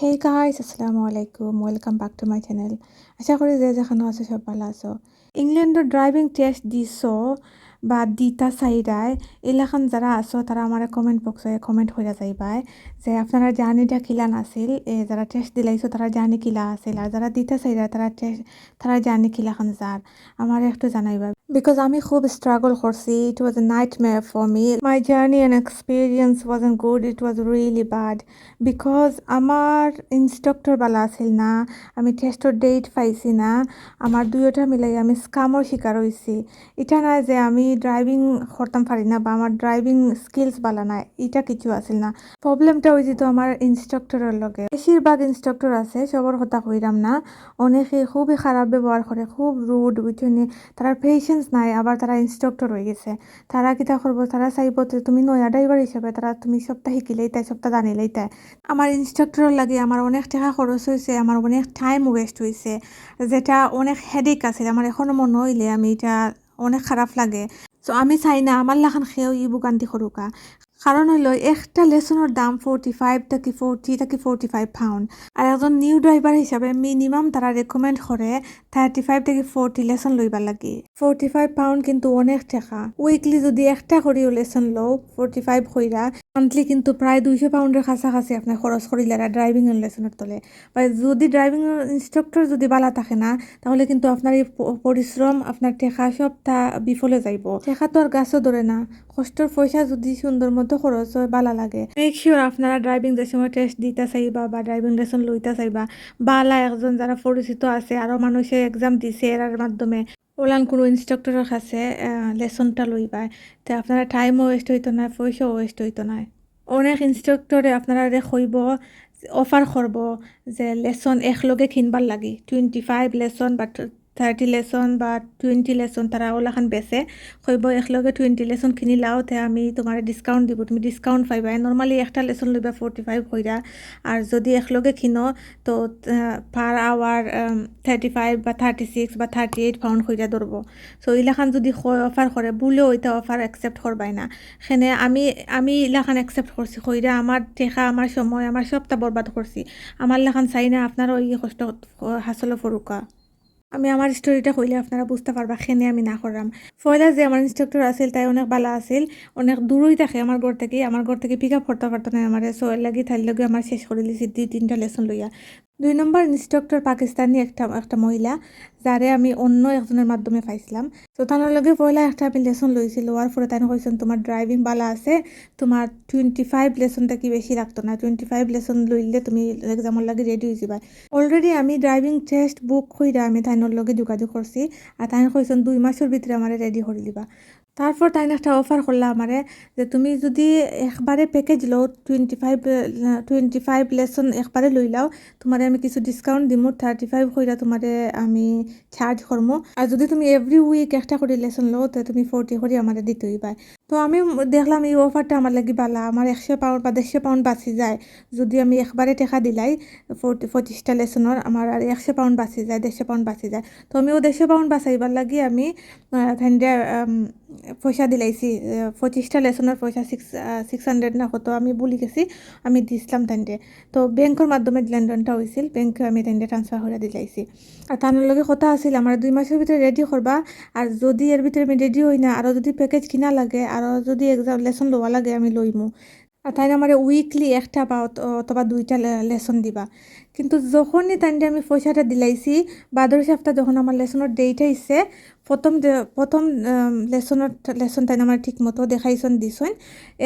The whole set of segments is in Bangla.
হে গাইস আসসালামু আলাইকুম welcome back to my channel আশা করি যে যেখানে আছো সব ভালো আছো। ইংল্যান্ডের ড্রাইভিং টেস্ট দিছ। বা দিতা চাইরায় এলাখান যারা আছো তারা আমার কমেন্ট বক্সে কমেন্ট হয়ে যাইবাই যে আপনারা জার্নিটা কিলান আছিল এ যারা টেস্ট দিলাইছো তারা জার্নি কিলা আছিল। আর যারা দিতা চাইরা তারা টেস্ট তারা জার্নি কিলাখান যার আমার একটু জানাইবা বিকজ আমি খুব স্ট্রাগল করছি it was a nightmare for me my journey and experience was an good it was really bad because আমার ইনস্ট্রাক্টর বালা আছিল না, আমি টেস্টর ডেট পাইছি না আমার দুইটা মিলাই আমি স্কামর শিকার হয়েছি এটা না যে আমি ড্রাইভিং করতাম পারি না বা আমার ড্রাইভিং স্কিলস বালা নাই এটা কিছু আছিল না। প্রবলেমটা হয়েছে তো আমার ইনস্ট্রাক্টরের লগে। বেশিরভাগ ইনস্ট্রাক্টর আছে সবর কথা কইরাম না। অনেকে খুবই খারাপ ব্যবহার করে, খুব রুড বুঝছনি? তারা পেশেন্স নাই, আবার তারা ইনস্ট্রাক্টর হয়ে গেছে। তারা কিতা করব? তারা চাইব তুমি নয়া ড্রাইভার হিসেবে তারা তুমি সপ্তাহ শিকিলেই তাই, সপ্তাহ জানিলেই তাই। আমার ইনস্ট্রাক্টরের লাগে আমার অনেক টাকা খরচ হয়েছে আমার অনেক টাইম ওয়েস্ট হয়েছে যেটা অনেক হেডেক আছে আমার এখনও মনে হইলে আমি এটা অনেক খারাপ লাগে। সো আমি চাই না আমার লাখান খেয়েও ই বুকান্তি সৰুকা। কারণ হইল একটা লেসনের দাম ফোরটি ফাইভ থাকি ফোরটি থাকি ফোরটি ফাইভ পাউন্ড আর একজন নিউ ড্রাইভার হিসাবে মিনিমাম তারা রেকমেন্ড করে থার্টি ফাইভ থেকে ফোরটি লেসন লইবার লাগে। ফোরটি ফাইভ পাউন্ড কিন্তু অনেক টাকা। উইকলি যদি একটা করিও লেসন লও ফোরটি ফাইভ কইরা মান্থলি কিন্তু প্রায় দুইশো পাউন্ডের কাছাকাছি আপনার খরচ করিলে ড্রাইভিং লেসনের তলে। বা যদি ড্রাইভিং ইনস্ট্রাক্টর যদি বালা থাকে না, তাহলে কিন্তু আপনার এই পরিশ্রম আপনার টেকা সব তা বিফলে যাইব। টেকা তো আর গাছও ধরে না। কষ্টর পয়সা যদি সুন্দর মতো খরচ হয়, বালা লাগে। মেক শিওর আপনারা ড্রাইভিং সময় টেস্ট দিতে চাইবা বা ড্রাইভিং লেসন লইতে চাইবা, বালা একজন যারা পরিচিত আছে আরও মানুষে এক্সাম দিছে এর মাধ্যমে, ওলান কোনো ইনস্ট্রাক্টরের কাছে লেসনটা লইবা। তে আপনারা টাইমও ওয়েস্ট হইতো না, পয়সাও ওয়েস্ট হইতো না। অনেক ইনস্ট্রাক্টরে আপনারা কইব অফার করব যে লেসন একলগে কিনবার লাগি টুয়েন্টি ফাইভ লেসন বা থার্টি লেসন বা টুয়েন্টি লেসন তারা ওলাখান বেচে কইব একলগে টুয়েন্টি লেসন কিনি লাও আমি তোমার ডিসকাউন্ট দিব। তুমি ডিসকাউন্ট পাইবা নর্মালি একটা লেসন লইবা ফোরটি ফাইভ কইরা। আর যদি একলগে কিনো তো পার আওয়ার থার্টি ফাইভ বা থার্টি সিক্স বা থার্টি এইট পাউন্ড কইরা ধরবো। সো ইলাখান যদি অফার করে বুলেও এটা অফার অ্যাকসেপ্ট করবাই না। সেনে আমি আমি ইলাখান অ্যাকসেপ্ট করছি। কইরা আমার টেকা আমার সময়, আমার সবটা বরবাদ করছি। আমার লাখান চাই না আপনারও এই কষ্ট, হাসল ফরুকা আমি আমার স্টোরিটা কইলে আপনারা বুঝতে পারবা, খেনে আমি না করলাম। ফয়লা যে আমার ইনস্ট্রাক্টর আছিল, তাই অনেক ভালো আছিল, অনেক দূরই থাকে আমার ঘর থেকে, আমার ঘর থেকে পিক আপ করতে পারতো না আমার। সো এর লাগি থাইল লগে আমার শেষ করে দিয়েছি দুই তিনটা লেসন লইয়া। দুই নম্বর ইনস্ট্রাক্টর পাকিস্তানি একটা একটা মহিলা যারে আমি অন্য একজনের মাধ্যমে পাইছিলাম। তো তার লগে পয়লা একটা আমি লেসন লইছিল লোয়ার পরে তাই কইছেন তোমার ড্রাইভিং ভালো আছে তোমার টুয়েন্টি ফাইভ লেসন কি বেশি রাখতো না? টুয়েন্টি ফাইভ লেসন লইলে তুমি এক্সামের লাগে রেডি হয়ে যাবা। অলরেডি আমি ড্রাইভিং টেস্ট বুক কইরা আমি তাইনের লগে যোগাযোগ করছি আর তাই কইছেন দুই মাসের ভিতরে আমার রেডি করে দিবা। তারপর তাই একটা অফার করলা আমারে যে তুমি যদি একবারে প্যাকেজ লও twenty five twenty five lesson একবারে লই লাও তোমার আমি কিছু ডিসকাউন্ট দিমু থার্টি ফাইভ কইরা তোমারে আমি চার্জ করমু। আর যদি তুমি এভরি উইক একটা করে লেসন লও, তো তুমি ফোরটি করে আমাদের দিতেই হইবা তো আমি দেখলাম এই অফারটা আমার লাগি বালা। আমার একশো পাউন্ড বা দেড়শো পাউন্ড বাঁচি যায়। যদি আমি একবারে টেকা দিলাই পঁচিশটা লেসনের আমার আর একশো পাউন্ড বাঁচি যায়, দেড়শো পাউন্ড বাঁচি যায়। তো আমি ও দেড়শো পাউন্ড বাঁচাইবার লাগি আমি ফ্যান্ডে পয়সা দিলাইছি। পঁচিশটা লেসনের পয়সা সিক্স সিক্স হান্ড্রেড না কত আমি বলি গেছি, আমি দিছিলাম তাইন্ডে তো ব্যাংকের মাধ্যমে লেনদেনটা হয়েছিল ব্যাংকে আমি তাইন্ডে ট্রান্সফার করে দিলাইছি। আর তার লগে কথা আছিল আমার দুই মাসের ভিতরে রেডি করবা আর যদি এর ভিতরে আমি রেডি হই না আরও যদি প্যাকেজ কিনা লাগে আরও যদি এক্সাম লেসন লওয়া লাগে, আমি লইমু তাই আমার উইকলি একটা বা অথবা দুইটা লেসন দিবা। কিন্তু যখনই তাই আমি পয়সাটা দিলাইছি বাদর সপ্তাহ যখন আমার লেসনের ডেট আইসে প্রথম প্রথম লেসনের লেসন তাই আমার ঠিক মতো দেখাইছন দিছন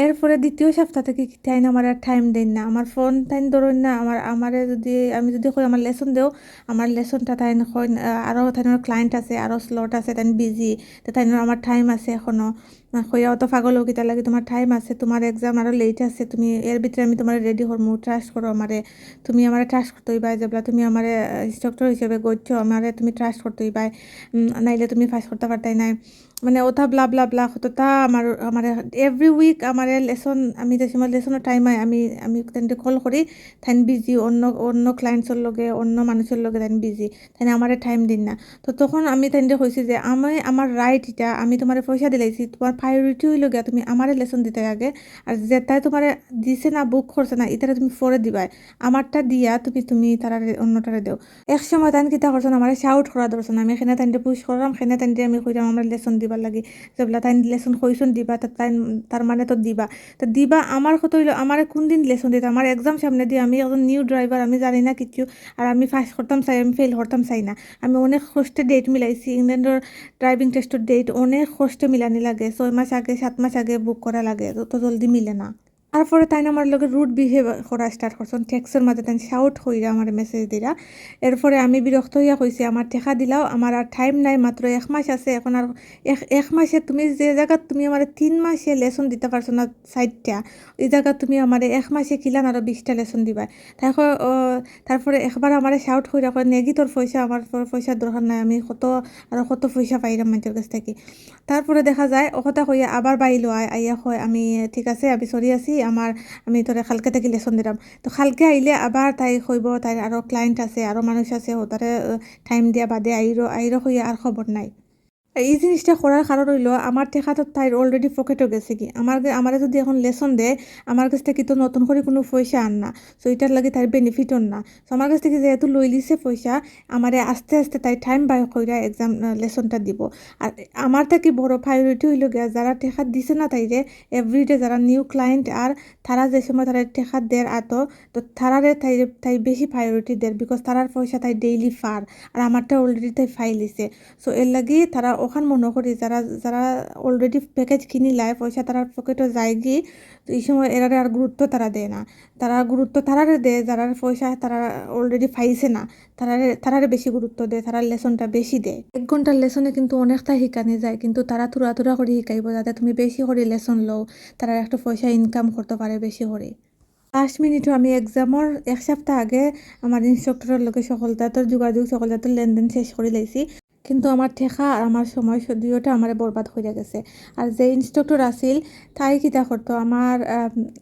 এরপরে দ্বিতীয় সপ্তাহ থেকে তাই আমার আর টাইম দেন না। আমার ফোন তাইন ধরুন না আমার আমারে যদি আমি যদি কই আমার লেসন দেও আমার লেসনটা তাই কইন আরও তাইনের ক্লায়েন্ট আছে আরও স্লট আছে তাই বিজি তাই আমার টাইম আছে এখনও। কইয়া অত পাগল কিতা লাগে তোমার টাইম আছে তোমার এক্সাম আরও লেট আছে তুমি এর ভিতরে আমি তোমার রেডি করমু ট্রাস্ট করো আমারে। তুমি আমারে ট্রাস্ট করতে হইবা যেবলা তুমি আমারে ইনস্ট্রাক্টর হিসেবে গড়ছ আমারে তুমি ট্রাস্ট করতে হইবা উম, নাইলে তুমি ফাঁস করতে পারতাই নাই। মানে ওটা ব্লা ব্লা ব্লা হতোটা আমার আমার এভরি উইক আমার লেসন আমি যে সময় লেসনের টাইম হয় আমি আমি তেন্তে কল করি তাইন বিজি অন্য অন্য ক্লায়েন্টসের লগে, অন্য মানুষের লগে তাইন বিজি তাই আমারে টাইম দিন না। তো তখন আমি তাইনতে কইছি যে আমি আমার রাইট এটা আমি তোমার পয়সা দিলাইছি তোমার প্রায়োরিটি হইল গিয়া তুমি আমারে লেসন দিতে আগে আর যেটাই তোমার দিছে না বুক করছে না এটারে তুমি ফরে দিবাই আমারটা দিয়া, তুমি তুমি তারা অন্যটারে দেও এক সময় তাইন কিতা করছেন আমার শাউট করা ধরছেন আমি এখানে তাইনতে পুশ করলাম সেনে তাইনতে আমি কইরাম আমার লেসন দিবার লাগে। যেগুলা তাইন লেসন কইসন দিবা তাই তার মানে তো দিবা। তো দিবা আমার কত হইল আমার কোন দিন লেসন দিতে? আমার এক্সাম সামনে দিয়ে আমি একজন নিউ ড্রাইভার আমি জানি না কিছু আর আমি ফার্স্ট করতাম চাই, আমি ফেল করতাম চাই না। আমি অনেক কষ্টে ডেট মিলাইছি ইংল্যান্ডের ড্রাইভিং টেস্টের ডেট অনেক কষ্টে মিলানি লাগে। ছয় মাস আগে, সাত মাস আগে বুক করা লাগে। তো জলদি মিলে না। তারপরে তাই আমার লগে রুট বিহেভ করা স্টার্ট করছেন টেক্সের মাঝে তাই শাউট হইরা আমার মেসেজ দিরা এরপরে আমি বিরক্ত হইয়া কইছি আমার টেকা দিলাও আমার আর টাইম নাই মাত্র এক মাস আছে, এখন আর এক এক মাসে তুমি যে জায়গাত তুমি আমার তিন মাসে লেসন দিতে পারছ না সাইডটা ওই জায়গাত তুমি আমার এক মাসে কিলান আরও বিশটা লেসন দিবা। তারপর তারপরে একবার আমার শাউট হইরা কয় নেগি তোর পয়সা আমার পয়সার দরকার নাই, আমি কত আরও কত পয়সা পাইলাম মানুষের কাছ থেকে। তারপরে দেখা যায় অকথা কইয়া আবার বাইলো আইয়া হয় আমি ঠিক আছে, আমি সরি আছি আমার আমি তোরে খালকে থেকে লেসন দিলাম তো খালকে আইলে আবার তাই কইব তাই আরও ক্লায়েন্ট আছে আরও মানুষ আছে তাৰে টাইম দিয়া বাদে আইরো আইরো হইয়া আর খবর নাই। এই জিনিসটা করার কারণ হইল আমার টেকা তো তাই অলরেডি পকেটও গেছে কি? আমার আমার যদি এখন লেসন দেয় আমার কাছ থেকে তো নতুন করে কোনো পয়সা আন না। সো এটার লাগে তাই বেনিফিটও না। সো আমার কাছ থেকে যেহেতু লই লিছে পয়সা আমারে আস্তে আস্তে তাই টাইম বাই কইরা এক্সাম লেসনটা দিব। আর আমার থেকে বড় প্রায়োরিটি হইল গিয়া যারা টেকা দিছে না তাইরে এভরিডে যারা নিউ ক্লায়েন্ট আর তারা যে সময় তারা টেকা দেয় আত, তো তারারে তাই তাই বেশি প্রায়োরিটি দেয় বিকজ তারার পয়সা তাই ডেইলি ফার আর আমারটা অলরেডি তাই ফাইলিছে সো এর লাগি তারা ওখান মনে করি যারা যারা অলরেডি প্যাকেজ কিনি লাই পয়সা তারা পকেটে যায় গিয়ে তো এই সময় এরারে আর গুরুত্ব তারা দেয় না। তারা গুরুত্ব তারারে দেয় যারা পয়সা তারা অলরেডি পাইছে না, তারারে তারারে বেশি গুরুত্ব দেয় তারা লেসনটা বেশি দেয়। এক ঘণ্টার লেসনে কিন্তু অনেকটা শিকানি যায়, কিন্তু তারা তুরা তুরা করে শিকাইব, যাতে তুমি বেশি করে লেসন লও, তারা একটা পয়সা ইনকাম করতে পারে বেশি করে। লাস্ট মিনিটও আমি এক্সামৰ এক সপ্তাহ আগে আমার ইনস্ট্রাক্টরের লগে সকলতার যোগাযোগ সকলতার লেনদেন শেষ করে লাইছি কিন্তু আমার ঠেকা আর আমার সময় দুইটা আমার বরবাদ হয়ে গেছে। আর যে ইনস্ট্রাক্টর আছিল, তাই কিতা করতো? আমার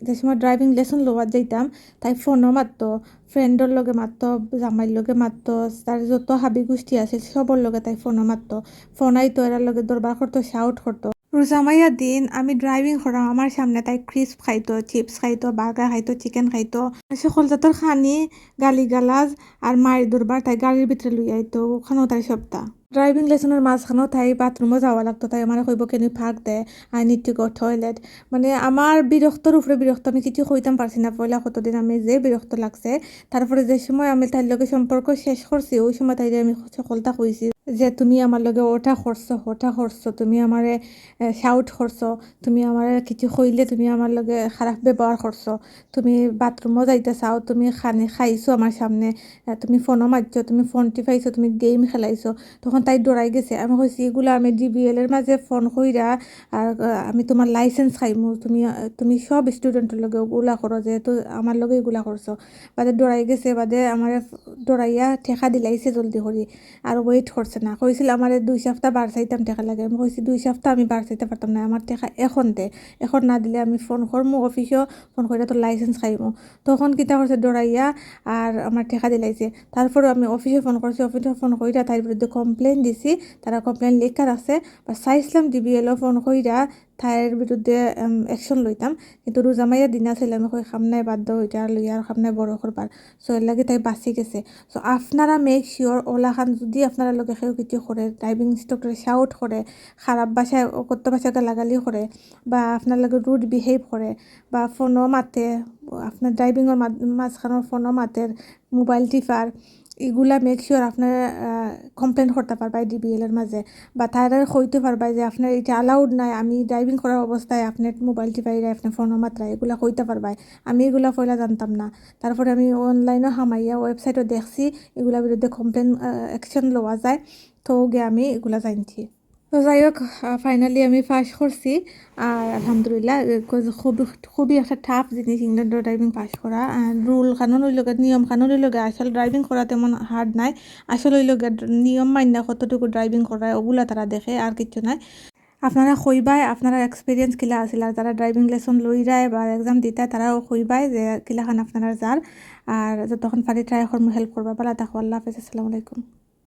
যে সময় ড্রাইভিং লেসন লোয়ার যাইতাম, তাই ফোনও মারতো ফ্রেন্ডর লগে মারতো জামাইর লগে মারতো, তার যত হাবি গোষ্ঠী আছে সবর লগে তাই ফোনও মারতো। ফোন আইতো এরার লগে দরবার করতো শাউট করতো। রোজামাইয়া দিন, আমি ড্রাইভিং করাম আমার সামনে তাই ক্রিস্প খাইতো চিপস খাইতো বার্গার খাইতো চিকেন খাইতো। সকল জাতর খানি গালি গালাজ আর মায়ের দরবার তাই গাড়ির ভিতরে লুই আইতো, ওখানেও তাই সপ্তাহ। ড্রাইভিং লেসনের মাঝখানেও তাই বাথরুমও যাওয়া লাগতো তাই। আমার কইব কেন ফাঁক দে I need to go toilet মানে আমার বিরক্তর উপরে বিরক্ত আমি কিছু কইতাম পারছি না, পয়লা কতদিন আমি যে বিরক্ত লাগছে। তারপরে যে সময় আমি তাইর লগে সম্পর্ক শেষ করছি ওই সময় তাই আমি সকলটা কইছি যে তুমি আমার লগে ওটা করছ ওটা করছ তুমি আমারে শাউট করছ তুমি আমার কিছু কইলে তুমি আমার লগে খারাপ ব্যবহার করছ তুমি বাথরুমও যাইতে চাও, তুমি খানি খাইছো আমার সামনে তুমি ফোনও মারছো তুমি ফোন টিপাইছো তুমি গেম খেলাইছো, তখন তাই ডরাই গেছে। আমি কইছি এগুলো আমি ডিবিএল এর মাঝে ফোন কইরা আর আমি তোমার লাইসেন্স খাইমু, তুমি তুমি সব স্টুডেন্টের লগে ওগুলা করো যেহেতু আমার লগে এগুলা করছ বাদে ডরাই গেছে, বাদে আমার ডরাইয়া ঠেকা দিলাইছে জলদি করি আর ওয়েট করছে না। কইছিল আমার দুই সপ্তাহ বার চাইতাম টেকা লাগে। আমি কইছি দুই সপ্তাহ আমি বার চাইতে পারতাম না আমার টেকা এখন দে। এখন না দিলে আমি ফোন করমু অফিসেও ফোন করে তোর লাইসেন্স খাইমু। তখন কিতা করছে দৌড়াইয়া আর আমার টেকা দিলাইছে। তারপরে আমি অফিসে ফোন করছি অফিসে ফোন কইরা তার বিরুদ্ধে কমপ্লেন দিছি তারা কমপ্লেন লেখার আছে, বা চাইছিলাম ডিবিএলও ফোন কইরা তাইর বিরুদ্ধে অ্যাকশন লইতাম কিন্তু রোজামাইয়া দিন আছিল আমি কই খামনায় বাধ্য হইতে আর লইয়া আর খামনায় বড় করবার সো এর লাগে তাই বাঁচি গেছে। সো আপনারা মেক শিওর ওলা খান যদি আপনারা লগে কেউ কিছু করে ড্রাইভিং ইনস্ট্রাক্টরে শাউট করে খারাপ ভাষায় কত ভাষায় গালাগালি করে বা আপনার লগে রুড বিহেভ করে বা ফোনও মাতে আপনার ড্রাইভিংয়ের মাঝখানের ফোনও মাতে মোবাইল টিপার এগুলা মেক শিওর আপনার কমপ্লেন করতে পারবাই ডিবিএল এর মাঝে বা তারা হইতে পারবাই যে আপনার এটা অ্যালাউড নাই, আমি ড্রাইভিং করার অবস্থায় আপনার মোবাইল বাইরে আপনার ফোনের মাত্রা এগুলা হইতে পারবাই। আমি এগুলা পয়লা জানতাম না। তারপরে আমি অনলাইনও হামাইয়া ওয়েবসাইটও দেখছি এগুলা বিরুদ্ধে কমপ্লেন অ্যাকশন লওয়া যায়। তো গে আমি এগুলা জানছি। তো যাই হোক ফাইনালি আমি পাস করছি। আর আলহামদুলিল্লাহ খুব, খুবই একটা টাফ জিনিস ইংল্যান্ডের ড্রাইভিং পাস করা। রুল কানুনের লগে নিয়ম কানুনের লগে আসলে ড্রাইভিং করা তেমন হার্ড নাই। আসলে ওই লগে নিয়ম মান্য কতটুকু ড্রাইভিং করা ওগুলা তারা দেখে, আর কিছু নাই। আপনারা কইবাই, আপনারা এক্সপিরিয়েন্স কিলা আছিল, আর যারা ড্রাইভিং লেসন লই যায় বা এক্সাম দিতা তারাও কইবাই যে কিলাখান আপনারা যার। আর যতক্ষণ পারি ট্রাই হেল্প করবা ভালো থাকো আল্লাহ হাফেজ, আসসালামু আলাইকুম।